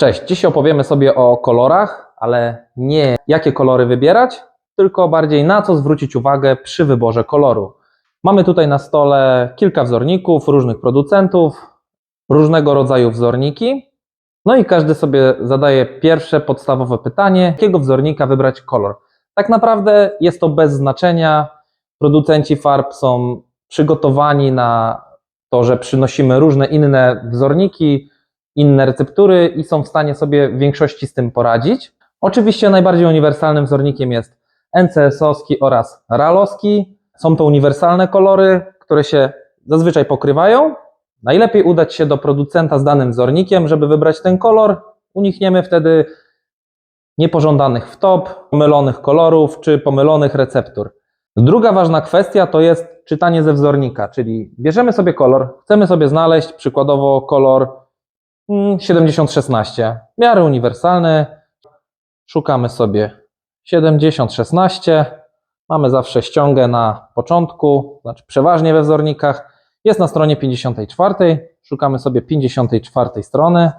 Cześć, dziś opowiemy sobie o kolorach, ale nie jakie kolory wybierać, tylko bardziej na co zwrócić uwagę przy wyborze koloru. Mamy tutaj na stole kilka wzorników różnych producentów, różnego rodzaju wzorniki. No i każdy sobie zadaje pierwsze podstawowe pytanie, jakiego wzornika wybrać kolor. Tak naprawdę jest to bez znaczenia. Producenci farb są przygotowani na to, że przynosimy różne inne wzorniki, inne receptury i są w stanie sobie w większości z tym poradzić. Oczywiście najbardziej uniwersalnym wzornikiem jest NCS-owski oraz RAL-owski. Są to uniwersalne kolory, które się zazwyczaj pokrywają. Najlepiej udać się do producenta z danym wzornikiem, żeby wybrać ten kolor. Unikniemy wtedy niepożądanych wtop, pomylonych kolorów czy pomylonych receptur. Druga ważna kwestia to jest czytanie ze wzornika, czyli bierzemy sobie kolor, chcemy sobie znaleźć przykładowo kolor 7016, w miarę uniwersalny. Szukamy sobie 7016. Mamy zawsze ściągę na początku, znaczy przeważnie we wzornikach. Jest na stronie 54. Szukamy sobie 54 strony.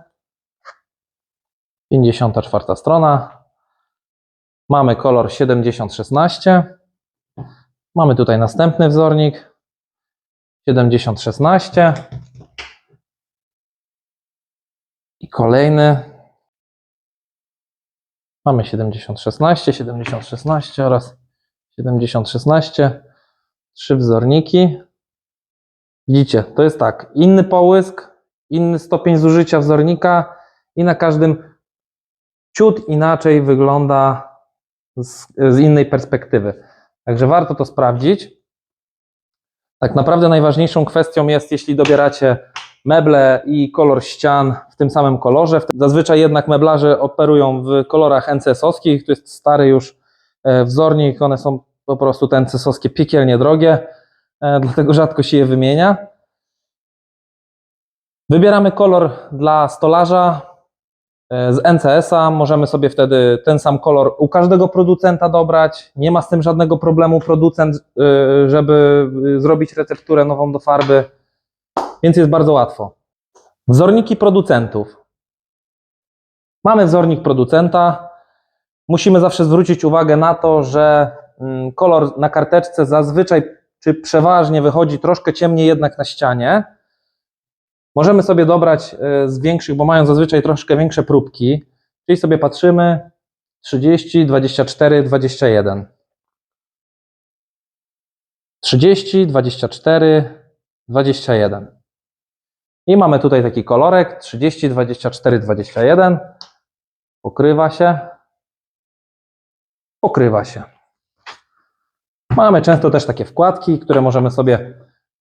54 strona. Mamy kolor 7016. Mamy tutaj następny wzornik 7016 i kolejny. Mamy 7016, 7016 oraz 7016. Trzy wzorniki. Widzicie, to jest tak, inny połysk, inny stopień zużycia wzornika i na każdym ciut inaczej wygląda z, z innej perspektywy. Także warto to sprawdzić. Tak naprawdę najważniejszą kwestią jest, jeśli dobieracie meble i kolor ścian w tym samym kolorze. Zazwyczaj jednak meblarze operują w kolorach NCS-owskich. To jest stary już e, wzornik, one są po prostu te NCS-owskie piekielnie drogie, e, dlatego rzadko się je wymienia. Wybieramy kolor dla stolarza e, z NCS-a. Możemy sobie wtedy ten sam kolor u każdego producenta dobrać. Nie ma z tym żadnego problemu producent, żeby zrobić recepturę nową do farby, więc jest bardzo łatwo. Wzorniki producentów. Mamy wzornik producenta. Musimy zawsze zwrócić uwagę na to, że mm, kolor na karteczce zazwyczaj czy przeważnie wychodzi troszkę ciemniej jednak na ścianie. Możemy sobie dobrać e, z większych, bo mają zazwyczaj troszkę większe próbki. Czyli sobie patrzymy 30, 24, 21. 30, 24, 21. I mamy tutaj taki kolorek 30, 24, 21. Pokrywa się. Pokrywa się. Mamy często też takie wkładki, które możemy sobie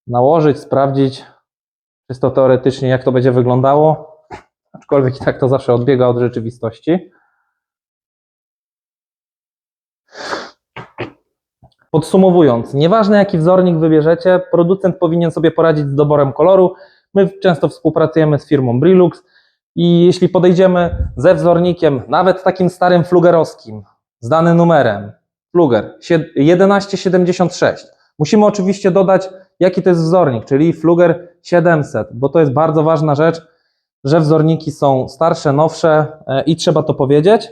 nałożyć, sprawdzić czysto teoretycznie, jak to będzie wyglądało. Aczkolwiek i tak to zawsze odbiega od rzeczywistości. Podsumowując, nieważne jaki wzornik wybierzecie, producent powinien sobie poradzić z doborem koloru. My często współpracujemy z firmą Brilux i jeśli podejdziemy ze wzornikiem, nawet takim starym flugerowskim, z danym numerem, fluger 1176, musimy oczywiście dodać, jaki to jest wzornik, czyli fluger 700, bo to jest bardzo ważna rzecz, że wzorniki są starsze, nowsze e, i trzeba to powiedzieć.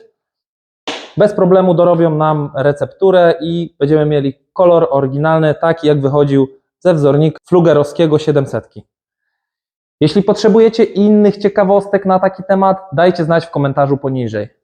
Bez problemu dorobią nam recepturę i będziemy mieli kolor oryginalny, taki jak wychodził ze wzornika flugerowskiego 700. Jeśli potrzebujecie innych ciekawostek na taki temat, dajcie znać w komentarzu poniżej.